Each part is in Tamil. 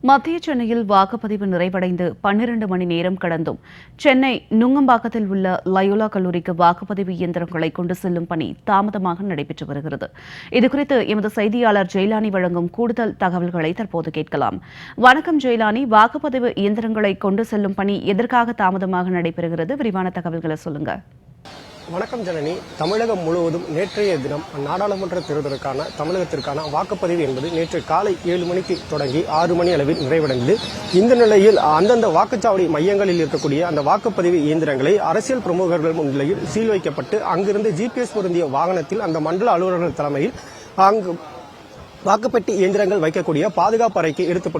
மத்திய சென்னையில் வாக்குப்பதிவு நிறைவடைந்து பன்னிரண்டு மணி நேரம் கடந்தும். சென்னை நுங்கம்பாக்கத்தில் உள்ள லயோலா கல்லூரிக்கு வாக்குப்பதிவு இயந்திரங்களை கொண்டு செல்லும் பணி தாமதமாக நடைபெற்று வருகிறது. இதுகுறித்து எமது செய்தியாளர் ஜெயலானி வழங்கும் கூடுதல் தகவல்களை தற்போது கேட்கலாம். வணக்கம் ஜெயலானி. வாக்குப்பதிவு இயந்திரங்களை கொண்டு செல்லும் பணி எதற்காக தாமதமாக நடைபெறுகிறது? விரிவான தகவல்களை சொல்லுங்க. வணக்கம் ஜனனி. தமிழகம் முழுவதும் நேற்றைய தினம் நாடாளுமன்ற தேர்தலுக்கான தமிழகத்திற்கான வாக்குப்பதிவு என்பது நேற்று காலை ஏழு மணிக்கு தொடங்கி ஆறு மணி அளவில் நிறைவடைந்தது. இந்த நிலையில் அந்தந்த வாக்குச்சாவடி மையங்களில் இருக்கக்கூடிய அந்த வாக்குப்பதிவு இயந்திரங்களை அரசியல் பிரமுகர்கள் முன்னிலையில் சீல் வைக்கப்பட்டு அங்கிருந்து ஜிபிஎஸ் பொருந்திய வாகனத்தில் அந்த மண்டல அலுவலர்கள் தலைமையில் அங்கு வாக்குப்பெட்டி இயந்திரங்கள் வைக்கக்கூடிய பாதுகாப்பு அறைக்கு எடுத்து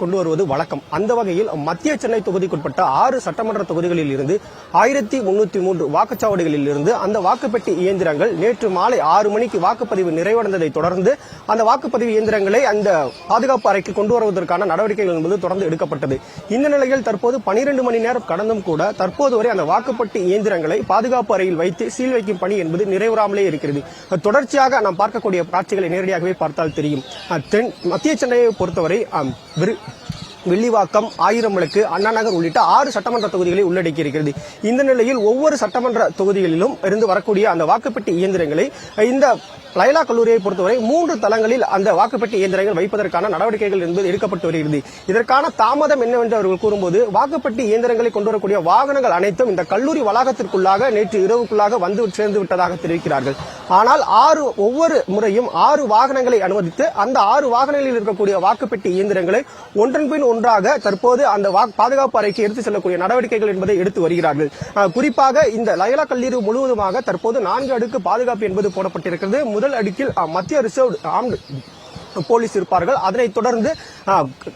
கொண்டு வருவது வழக்கம். அந்த வகையில் மத்திய சென்னை தொகுதிக்குட்பட்ட ஆறு சட்டமன்ற தொகுதிகளில் இருந்து ஆயிரத்தி முன்னூத்தி மூன்று வாக்குச்சாவடிகளில் இருந்து அந்த வாக்குப்பெட்டி இயந்திரங்கள் நேற்று மாலை ஆறு மணிக்கு வாக்குப்பதிவு நிறைவடைந்ததை தொடர்ந்து அந்த வாக்குப்பதிவு இயந்திரங்களை அந்த பாதுகாப்பு அறைக்கு கொண்டு வருவதற்கான நடவடிக்கைகள் என்பது தொடர்ந்து எடுக்கப்பட்டது. இந்த நிலையில் தற்போது பனிரெண்டு மணி நேரம் கடந்தும் கூட தற்போது வரை அந்த வாக்குப்பட்டி இயந்திரங்களை பாதுகாப்பு அறையில் வைத்து சீல் வைக்கும் பணி என்பது நிறைவராமலே இருக்கிறது. தொடர்ச்சியாக நாம் பார்க்கக்கூடிய காட்சிகளை நேரடியாகவே பார்த்தால் தெரியும். தென் மத்திய சென்னையை பொறுத்தவரை வில்லிவாக்கம் ஆயிரம் விளக்கு உள்ளிட்ட ஆறு சட்டமன்ற தொகுதிகளை உள்ளடக்கி இருக்கிறது. இந்த நிலையில் ஒவ்வொரு சட்டமன்ற தொகுதிகளிலும் இருந்து வரக்கூடிய அந்த வாக்குப்பெட்டி இயந்திரங்களை இந்த லைலா கல்லூரியை பொறுத்தவரை மூன்று தளங்களில் அந்த வாக்குப்பெட்டி இயந்திரங்கள் வைப்பதற்கான நடவடிக்கைகள் என்பது எடுக்கப்பட்டு வருகிறது. இதற்கான தாமதம் என்னவென்று அவர்கள் கூறும்போது வாக்குப்பெட்டி இயந்திரங்களை கொண்டு வரக்கூடிய வாகனங்கள் அனைத்தும் இந்த கல்லூரி வளாகத்திற்குள்ளாக நேற்று இரவுக்குள்ளாக வந்து சேர்ந்து விட்டதாக தெரிவிக்கிறார்கள். ஆனால் ஆறு ஒவ்வொரு முறையும் ஆறு வாகனங்களை அனுமதித்து அந்த ஆறு வாகனங்களில் இருக்கக்கூடிய வாக்குப்பெட்டி இயந்திரங்களை ஒன்றன் பின் ஒன்றாக தற்போது அந்த பாதுகாப்பு அறைக்கு எடுத்து செல்லக்கூடிய நடவடிக்கைகள் என்பதை எடுத்து வருகிறார்கள். குறிப்பாக இந்த லயலா கல்லூரி முழுவதுமாக தற்போது நான்கு அடுக்கு பாதுகாப்பு என்பது போடப்பட்டிருக்கிறது. முதல் அடுக்கில் மத்திய ரிசர்வ் ஆர்ம்டு போலீஸ் இருப்பார்கள். அதனைத் தொடர்ந்து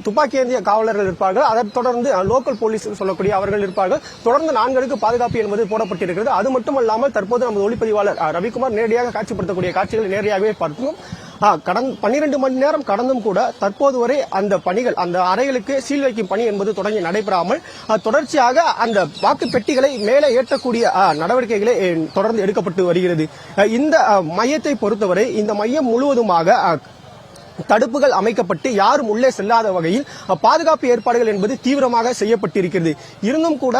துப்பாக்கி ஏந்திய காவலர்கள் இருப்பார்கள். அதைத் தொடர்ந்து லோக்கல் போலீஸ் சொல்லக்கூடிய அவர்கள் இருப்பார்கள். தொடர்ந்து நான்கு அடுக்கு பாதுகாப்பு என்பது போடப்பட்டிருக்கிறது. அது மட்டுமல்லாமல் தற்போது நமது ஒளிப்பதிவாளர் ரவிக்குமார் நேரடியாக காட்சிப்படுத்தக்கூடிய காட்சிகளை நேரடியாகவே பார்த்தோம் கடந்த பன்னிரண்டு மணி நேரம் கடந்தும் கூட தற்போது வரை அந்த பணிகள் அந்த அறைகளுக்கு சீல் வைக்கும் பணி என்பது தொடங்கி நடைபெறாமல் தொடர்ச்சியாக அந்த வாக்கு பெட்டிகளை மேலே ஏற்றக்கூடிய நடவடிக்கைகளை தொடர்ந்து எடுக்கப்பட்டு வருகிறது. இந்த மையத்தை பொறுத்தவரை இந்த மையம் முழுவதுமாக தடுப்புகள் அமைக்கப்பட்டு யாரும் உள்ளே செல்லாத வகையில் பாதுகாப்பு ஏற்பாடுகள் என்பது தீவிரமாக செய்யப்பட்டிருக்கிறது. இருந்தும் கூட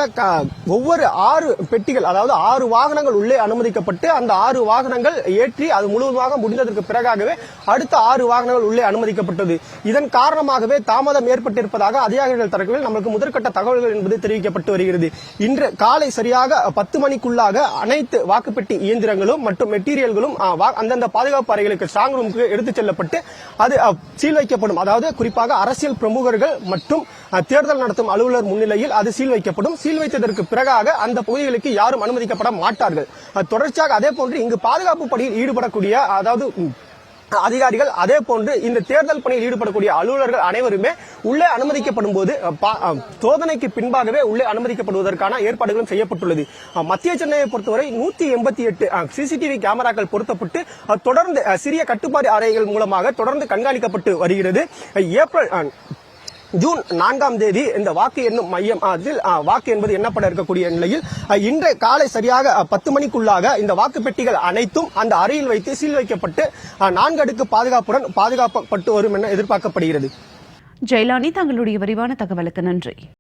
ஒவ்வொரு ஆறு பெட்டிகள் அதாவது ஆறு வாகனங்கள் உள்ளே அனுமதிக்கப்பட்டு அந்த ஆறு வாகனங்கள் ஏற்றி அது முழுவதுமாக முடிந்ததற்கு பிறகாகவே அடுத்த ஆறு வாகனங்கள் உள்ளே அனுமதிக்கப்பட்டது. இதன் காரணமாகவே தாமதம் ஏற்பட்டிருப்பதாக அதிகாரிகள் தரப்பில் நமக்கு முதற்கட்ட தகவல்கள் என்பது தெரிவிக்கப்பட்டு வருகிறது. இன்று காலை சரியாக பத்து மணிக்குள்ளாக அனைத்து வாக்குப்பெட்டி இயந்திரங்களும் மற்றும் மெட்டீரியல்களும் அந்தந்த பாதுகாப்பு அறைகளுக்கு ஸ்ட்ராங் ரூமுக்கு எடுத்துச் செல்லப்பட்டு அது சீல் வைக்கப்படும் அதாவது குறிப்பாக அரசியல் பிரமுகர்கள் மற்றும் தேர்தல் நடத்தும் அலுவலர் முன்னிலையில் அது சீல் வைக்கப்படும் சீல் வைத்ததற்கு பிறகாக அந்த பகுதிகளுக்கு யாரும் அனுமதிக்கப்பட மாட்டார்கள். தொடர்ச்சியாக அதே போன்று இங்கு பாதுகாப்பு பணியில் ஈடுபடக்கூடிய அதாவது அதிகாரிகள் அதே போன்று இந்த தேர்தல் பணியில் ஈடுபடக்கூடிய அலுவலர்கள் அனைவருமே உள்ளே அனுமதிக்கப்படும் போது சோதனைக்கு பின்பாகவே உள்ளே அனுமதிக்கப்படுவதற்கான ஏற்பாடுகளும் செய்யப்பட்டுள்ளது. மத்திய சென்னையை பொறுத்தவரை நூத்தி எண்பத்தி எட்டு சிசிடிவி கேமராக்கள் பொருத்தப்பட்டு தொடர்ந்து சிறிய கட்டுப்பாடு அறைகள் மூலமாக தொடர்ந்து கண்காணிக்கப்பட்டு வருகிறது. ஏப்ரல் ஜூன் நான்காம் தேதி இந்த வாக்கு எண்ணும் மையம் அதில் வாக்கு என்பது எண்ணப்பட இருக்கக்கூடிய நிலையில் இன்றைய காலை சரியாக பத்து மணிக்குள்ளாக இந்த வாக்கு பெட்டிகள் அனைத்தும் அந்த அறையில் வைத்து சீல் வைக்கப்பட்டு நான்கு அடுக்கு பாதுகாப்புடன் பாதுகாக்கப்பட்டு வரும் என எதிர்பார்க்கப்படுகிறது. ஜெயலானி தங்களுடைய விரிவான தகவலுக்கு நன்றி.